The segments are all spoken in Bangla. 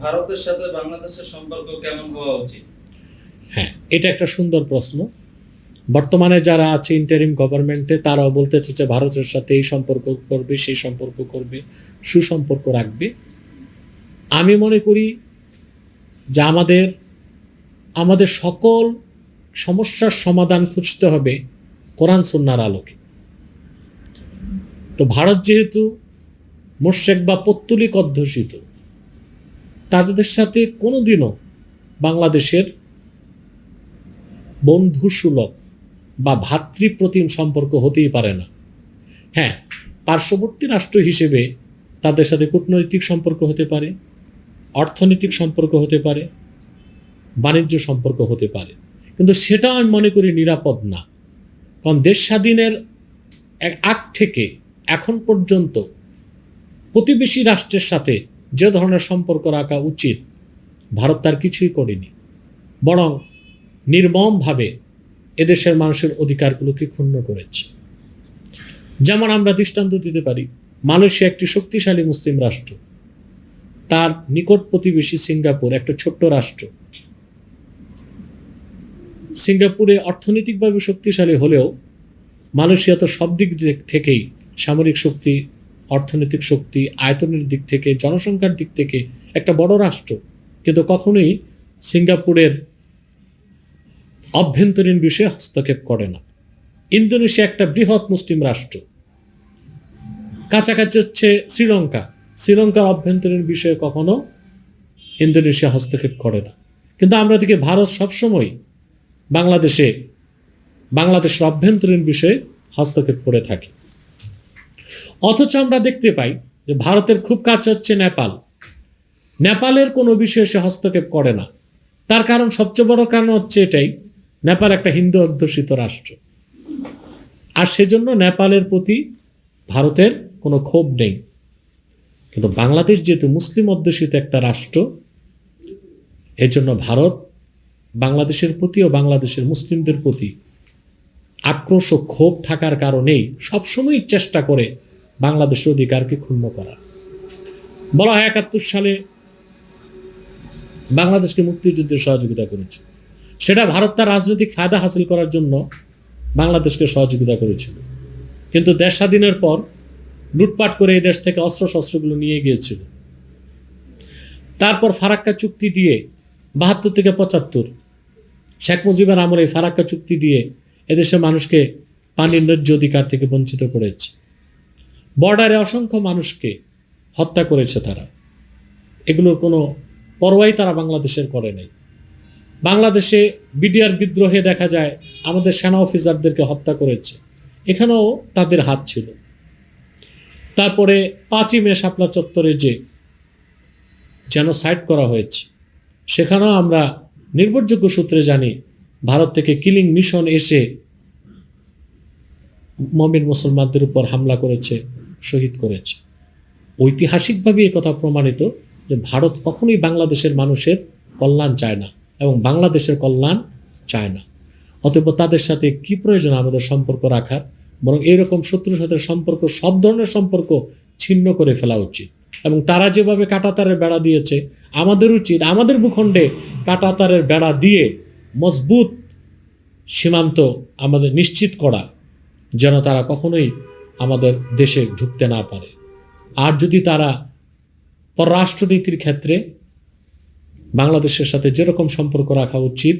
ভারতের সাথে বাংলাদেশের সম্পর্ক কেমন হওয়া উচিত? হ্যাঁ এটা একটা সুন্দর প্রশ্ন। বর্তমানে যারা আছে ইন্টারিম গভর্নমেন্টে তারাও বলতে যে ভারতের সাথে এই সম্পর্ক করবে, সেই সম্পর্ক করবে, সুসম্পর্ক রাখবে। আমি মনে করি যে আমাদের আমাদের সকল সমস্যার সমাধান খুঁজতে হবে কোরআন সন্ন্যার আলোকে। তো ভারত যেহেতু মোর্শেক বা পত্তলিক অধ্যুষিত তাদের সাথে কোনোদিনও বাংলাদেশের বন্ধুসুলভ বা ভাতৃপ্রতিম সম্পর্ক হতেই পারে না। হ্যাঁ পার্শ্ববর্তী রাষ্ট্র হিসেবে তাদের সাথে কূটনৈতিক সম্পর্ক হতে পারে, অর্থনৈতিক সম্পর্ক হতে পারে, বাণিজ্য সম্পর্ক হতে পারে। কিন্তু সেটা আমি মনে করি নিরাপদ না। কারণ দেশ স্বাধীনের আগ থেকে এখন পর্যন্ত প্রতিবেশী রাষ্ট্রের সাথে যে ধরনের সম্পর্ক রাখা উচিত, ভারত তার কিছুই করেনি। বরং নির্মমভাবে এদেশের মানুষের অধিকারগুলোকে ক্ষুণ্ণ করেছে। যেমন আমরা দৃষ্টান্ত দিতে পারি, মালয়েশিয়া একটি শক্তিশালী মুসলিম রাষ্ট্র। তার নিকট প্রতিবেশী সিঙ্গাপুর একটা ছোট্ট রাষ্ট্র। সিঙ্গাপুরে অর্থনৈতিকভাবে শক্তিশালী হলেও মালয়েশিয়া তো সব দিক থেকেই সামরিক শক্তি অর্থনৈতিক শক্তি, আয়তনের দিক থেকে, জনসংখ্যার দিক থেকে একটা বড় রাষ্ট্র। কিন্তু কখনোই সিঙ্গাপুরের অভ্যন্তরীণ বিষয়ে হস্তক্ষেপ করে না। ইন্দোনেশিয়া একটা বৃহৎ মুসলিম রাষ্ট্র। কাছাকাছি হচ্ছে শ্রীলঙ্কা। শ্রীলঙ্কার অভ্যন্তরীণ বিষয়ে কখনো ইন্দোনেশিয়া হস্তক্ষেপ করে না। কিন্তু আমরা দেখি ভারত সবসময় বাংলাদেশে, বাংলাদেশের অভ্যন্তরীণ বিষয়ে হস্তক্ষেপ করে থাকে। অথচ আমরা দেখতে পাই যে ভারতের খুব কাছে হচ্ছে নেপাল। নেপালের কোনো বিষয়ে সে হস্তক্ষেপ করে না। তার কারণ সবচেয়ে বড় কারণ হচ্ছে এটাই, নেপাল একটা হিন্দু অধ্যুষিত রাষ্ট্র। আর সেজন্য নেপালের প্রতি ভারতের কোনো ক্ষোভ নেই। কিন্তু বাংলাদেশ যেহেতু মুসলিম অধ্যুষিত একটা রাষ্ট্র, এজন্য ভারত বাংলাদেশের প্রতি ও বাংলাদেশের মুসলিমদের প্রতি আক্রোশ ও ক্ষোভ থাকার কারণেই সবসময় চেষ্টা করে বাংলাদেশের অধিকারকে ক্ষুণ্ণ করা। বলা হয় একাত্তর সালে বাংলাদেশকে মুক্তিযুদ্ধে সহযোগিতা করেছে। সেটা ভারত তার রাজনৈতিক ফায়দা হাসিল করার জন্য বাংলাদেশকে সহযোগিতা করেছিল। কিন্তু দেশ স্বাধীনের পর লুটপাট করে এই দেশ থেকে অস্ত্র শস্ত্রগুলো নিয়ে গিয়েছিল। তারপর ফারাক্কা চুক্তি দিয়ে বাহাত্তর থেকে পঁচাত্তর শেখ মুজিবের আমলে ফারাক্কা চুক্তি দিয়ে এদেশের মানুষকে পানির ন্যায্য অধিকার থেকে বঞ্চিত করেছে। বর্ডারে অসংখ্য মানুষকে হত্যা করেছে তারা। এগুলোর কোনো পরোয়াই তারা বাংলাদেশের করে নাই। বাংলাদেশে বিডিআর বিদ্রোহে দেখা যায় আমাদের সেনা অফিসারদেরকে হত্যা করেছে। এখানেও তাদের হাত ছিল। তারপরে পাঁচই মে শাপলা চত্বরে যে জেনোসাইড করা হয়েছে, সেখানেও আমরা নির্ভরযোগ্য সূত্রে জানি ভারত থেকে কিলিং মিশন এসে মমিন মুসলমানদের উপর হামলা করেছে। শহীদ করেছে। ঐতিহাসিকভাবে কথা প্রমাণিত যে ভারত কখনোই বাংলাদেশের মানুষের কল্যাণ চায় না এবং বাংলাদেশের কল্যাণ চায় না। অতএব তাদের সাথে কি প্রয়োজন আমাদের সম্পর্ক রাখার? বরং এইরকম শত্রুর সাথে সম্পর্ক, সব ধরনের সম্পর্ক ছিন্ন করে ফেলা উচিত। এবং তারা যেভাবে কাটাতারের বেড়া দিয়েছে, আমাদের উচিত, আমাদের ভূখণ্ডে কাটাতারের বেড়া দিয়ে মজবুত সীমান্ত আমাদের নিশ্চিত করা, যেন তারা কখনোই আমাদের দেশে ঢুকতে না পারে। আর যদি তারা পররাষ্ট্রনীতির ক্ষেত্রে বাংলাদেশের সাথে যেরকম সম্পর্ক রাখা উচিত,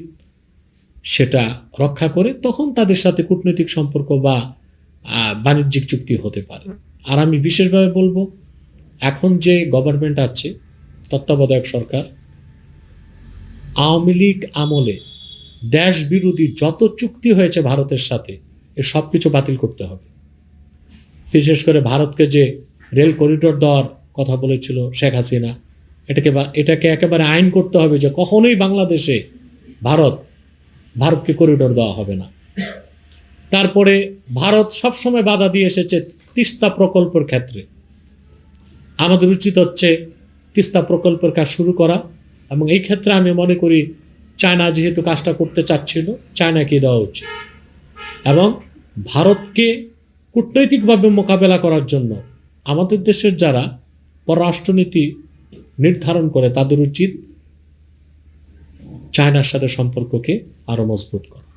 সেটা রক্ষা করে, তখন তাদের সাথে কূটনৈতিক সম্পর্ক বা বাণিজ্যিক চুক্তি হতে পারে। আর আমি বিশেষভাবে বলব, এখন যে গভর্নমেন্ট আছে, তত্ত্বাবধায়ক সরকার, আওয়ামী লীগ আমলে দেশ বিরোধী যত চুক্তি হয়েছে ভারতের সাথে, এ সব কিছু বাতিল করতে হবে। বিশেষ করে ভারতকে যে রেল করিডোর দেওয়ার কথা বলেছিল শেখ হাসিনা, এটাকে বা, এটাকে একেবারে আইন করতে হবে যে কখনোই বাংলাদেশে ভারত, ভারতকে করিডোর দেওয়া হবে না। তারপরে ভারত সবসময় বাধা দিয়ে এসেছে তিস্তা প্রকল্পের ক্ষেত্রে। আমাদের উচিত হচ্ছে তিস্তা প্রকল্পের কাজ শুরু করা এবং এই ক্ষেত্রে আমি মনে করি চায়না যেহেতু কাজটা করতে চাচ্ছিল চায়নাকে দেওয়া উচিত। এবং ভারতকে কূটনৈতিকভাবে মোকাবেলা করার জন্য আমাদের দেশের যারা পররাষ্ট্রনীতি নির্ধারণ করে তাদের উচিত চায়নার সাথে সম্পর্ককে আরও মজবুত করা।